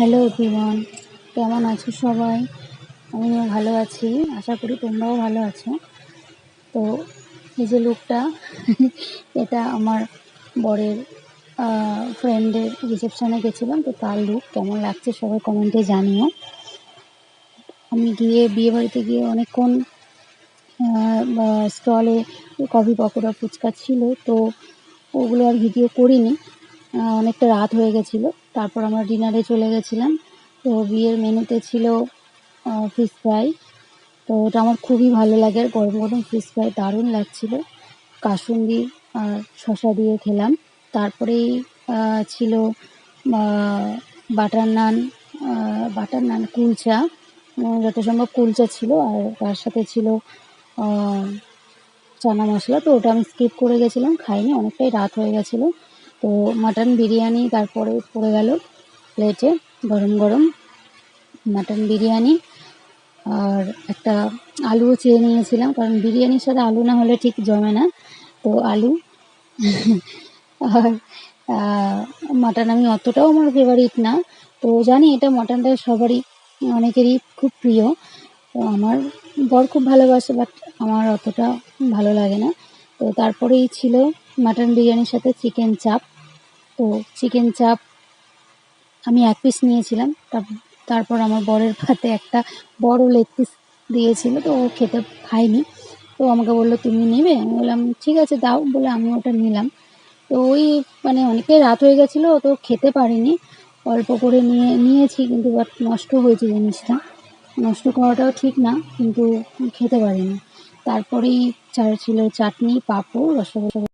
Hello everyone, কেমন আছো সবাই? আমিও ভালো আছি, আশা করি তোমরাও ভালো আছো। তো এই যে লুকটা, এটা আমার বরের ফ্রেন্ডের রিসেপশনে গেছিলাম, তো তার লুক কেমন লাগছে সবাই কমেন্টে জানিও। আমি গিয়ে বিয়ে বাড়িতে গিয়ে অনেকক্ষণ স্টলে কফি পকোড়া ফুচকা ছিল, তো ওগুলো আর ভিডিও করিনি। অনেকটা রাত হয়ে গেছিল। তারপর আমরা ডিনারে চলে গেছিলাম। তো বিয়ের মেনুতে ছিল ফিশ ফ্রাই তো ওটা আমার খুবই ভালো লাগে। আর গরম গরম ফিশ ফ্রাই দারুণ লাগছিল। কাসুন্দি আর শসা দিয়ে খেলাম। তারপরেই ছিল বাটার নান বাটার নান কুলচা। যত সম্ভব কুলচা ছিল। আর তার সাথে ছিল চানা মশলা। তো ওটা আমি স্কিপ করে গেছিলাম। খাইনি, অনেকটাই রাত হয়ে গেছিল। তো মাটন বিরিয়ানি তারপরে পড়ে গেল প্লেটে গরম গরম মাটন বিরিয়ানি আর একটা আলুও চেয়ে নিয়েছিলাম কারণ বিরিয়ানির সাথে আলু না হলে ঠিক জমে না। তো আলু আর মাটন আমি অতটাও আমার ফেভারিট না। তো জানি এটা মাটনটা সবারই, অনেকেরই খুব প্রিয়। তো আমার বর খুব ভালোবাসে বাট আমার অতটা ভালো লাগে না। তো তারপরেই ছিল মাটন বিরিয়ানির সাথে চিকেন চাপ। তো চিকেন চাপ আমি এক পিস নিয়েছিলাম। তারপর আমার বরের ভাতে একটা বড় লেগ পিস দিয়েছিল, তো ও খেতে খায়নি। তো আমাকে বলল, তুমি নেবে? আমি বললাম, ঠিক আছে, দাও। বলে আমি ওটা নিলাম। তো ওই মানে অনেকটাই রাত হয়ে গেছিল, তো খেতে পারিনি। অল্প করে নিয়ে, নিয়েছি, কিন্তু বাট নষ্ট হয়েছে জিনিসটা। নষ্ট করাটাও ঠিক না, কিন্তু খেতে পারিনি। তারপরেই ছিল চাটনি, পাঁপড়, রসগোল্লা।